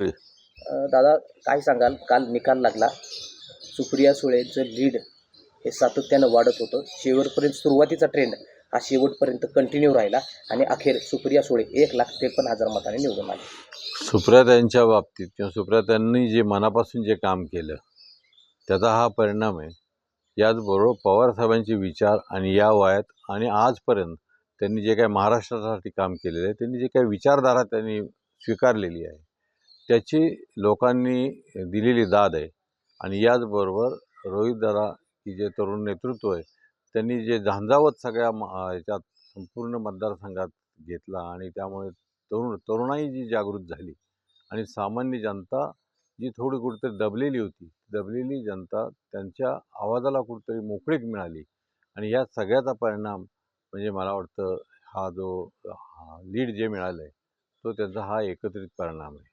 दादा काय सांगाल? काल निकाल लागला. सुप्रिया सुळेचं लीड हे सातत्यानं वाढत होतं. शेवटपर्यंत सुरुवातीचा ट्रेंड हा शेवटपर्यंत कंटिन्यू राहिला आणि अखेर सुप्रिया सुळे एक लाख त्रेपन्न हजार मताने निवडून आले. सुप्रियाताईंच्या बाबतीत किंवा सुप्रियाताईंनी जे मनापासून जे काम केलं त्याचा हा परिणाम आहे. याचबरोबर पवारसाहेबांचे विचार आणि या वयात आणि आजपर्यंत त्यांनी जे काही महाराष्ट्रासाठी काम केलेलं आहे त्यांनी जे काही विचारधारा त्यांनी स्वीकारलेली आहे त्याची लोकांनी दिलेली दाद आहे. आणि याचबरोबर रोहितदादा की जे तरुण नेतृत्व आहे त्यांनी जे झांजावत सगळ्या म याच्यात संपूर्ण मतदारसंघात घेतला आणि त्यामुळे तरुण तरुणाई जी जागृत झाली. आणि सामान्य जनता जी थोडी कुठेतरी दबलेली होती दबलेली जनता त्यांच्या आवाजाला कुठेतरी मोकळीक मिळाली. आणि या सगळ्याचा परिणाम म्हणजे मला वाटतं हा जो लीड जे मिळालं आहे तो त्यांचा हा एकत्रित परिणाम आहे.